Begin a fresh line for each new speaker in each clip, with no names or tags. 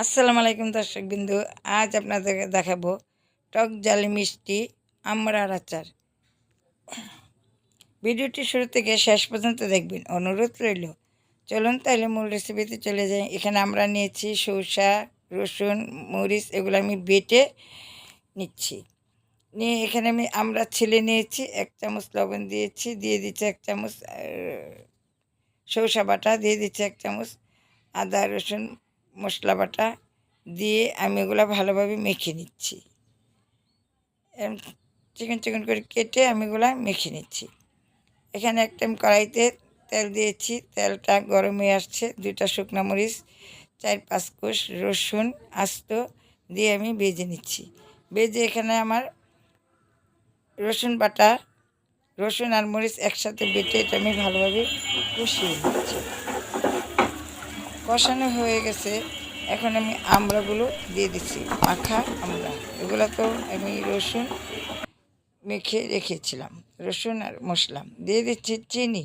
আসসালামু আলাইকুম দর্শক বিন্দু, আজ আপনাদেরকে দেখাবো টক জালি মিষ্টি আমড়ার আচার। ভিডিওটি শুরু থেকে শেষ পর্যন্ত দেখবেন, অনুরোধ রইল। চলুন তাহলে মূল রেসিপিতে চলে যাই। এখানে আমরা নিয়েছি সরষা, রসুন, মরিচ, এগুলো আমি বেটে নিচ্ছি। নিয়ে এখানে আমি আমরা ছেলে নিয়েছি এক চামচ লবণ দিয়েছি, দিয়ে দিচ্ছি এক চামচ সরষা বাটা, দিয়ে দিচ্ছি এক চামচ আদা, রসুন মশলা বাটা দিয়ে আমি ওগুলো ভালোভাবে মেখে নিচ্ছি। চিকন চিকন করে কেটে আমি ওগুলো মেখে নিচ্ছি। এখানে একটা আমি কড়াইতে তেল দিয়েছি। তেলটা গরম হয়ে আসছে। দুইটা শুকনো মরিচ, চার পাঁচ কোষ রসুন আস্ত দিয়ে আমি বেজে নিচ্ছি। বেজে এখানে আমার রসুন বাটা, রসুন আর মরিচ একসাথে বেটে এটা আমি ভালোভাবে কষিয়ে নিচ্ছি। কষানো হয়ে গেছে। এখন আমি আমড়াগুলো দিয়ে দিচ্ছি। মাখা আমড়া এগুলো তো আমি রসুন মেখে রেখেছিলাম। রসুন আর মশলা। দিয়ে দিচ্ছি চিনি।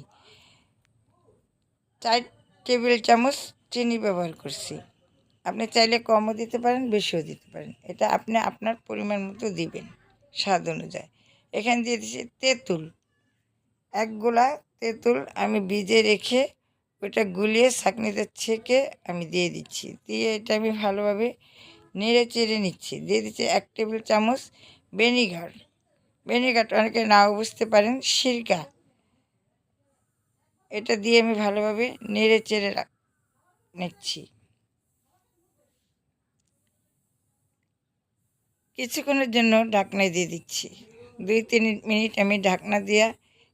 চার টেবিল চামচ চিনি ব্যবহার করছি। আপনি চাইলে কমও দিতে পারেন, বেশিও দিতে পারেন। এটা আপনি আপনার পরিমাণ মতো দিবেন স্বাদ অনুযায়ী। এখানে দিয়ে দিচ্ছি তেঁতুল। এক গোলা তেঁতুল আমি ভিজে রেখে ওটা গুলিয়ে ছাঁকনিতে ছেঁকে আমি দিয়ে দিচ্ছি। দিয়ে এটা আমি ভালোভাবে নেড়ে চেড়ে নিচ্ছি। দিয়ে দিচ্ছি এক টেবিল চামচ ভিনিগার। ভিনিগারটা অনেকে নাও বুঝতে পারেন, সিরকা। এটা দিয়ে আমি ভালোভাবে নেড়ে চেড়ে নিচ্ছি। কিছুক্ষণের জন্য ঢাকনায় দিয়ে দিচ্ছি। দুই তিন মিনিট আমি ঢাকনা দিয়া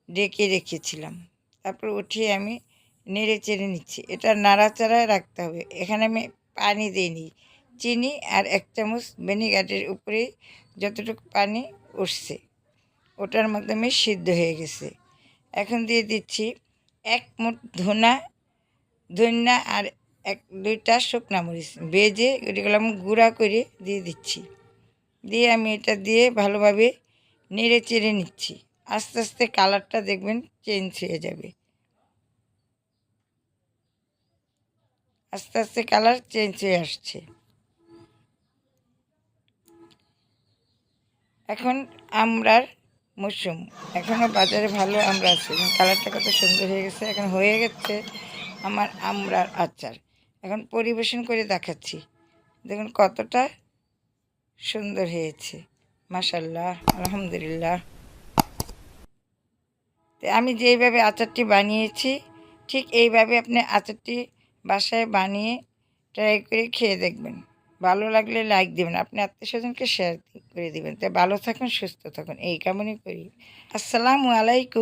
ডেকে রেখেছিলাম। তারপর উঠিয়ে আমি নেড়ে চেড়ে নিচ্ছি। এটা নাড়াচাড়ায় রাখতে হবে। এখানে আমি পানি দিইনি চিনি আর এক চামচ ভিনিগারের উপরে যতটুকু পানি উঠছে, ওটার মাধ্যমে সিদ্ধ হয়ে গেছে। এখন দিয়ে দিচ্ছি এক মুঠ ধনা, ধন্যা আর এক, দুইটা শুকনা মরিচ। বেজে এগুলো আমি গুঁড়া করে দিয়ে দিচ্ছি। দিয়ে আমি এটা দিয়ে ভালোভাবে নেড়ে চেড়ে নিচ্ছি। আস্তে আস্তে কালারটা দেখবেন চেঞ্জ হয়ে যাবে। আস্তে আস্তে কালার চেঞ্জ হয়ে আসছে। এখন আমরার মৌসুম। এখনও বাজারে ভালো আমরা আছে কালারটা কত সুন্দর হয়ে গেছে, এখন হয়ে গেছে আমার আমরার আচার। এখন পরিবেশন করে দেখাচ্ছি। দেখুন কতটা সুন্দর হয়েছে। মাসাল্লাহ আলহামদুলিল্লাহ। আমি যেইভাবে আচারটি বানিয়েছি, ঠিক এইভাবে আপনি আচারটি বাসায় বানিয়ে ট্রাই করে খেয়ে দেখবেন। ভালো লাগলে লাইক দেবেন, আপনি আত্মীয় স্বজনকে শেয়ার করে দেবেন। তাই ভালো থাকুন, সুস্থ থাকুন, এই কামনই করি। আসসালামু আলাইকুম।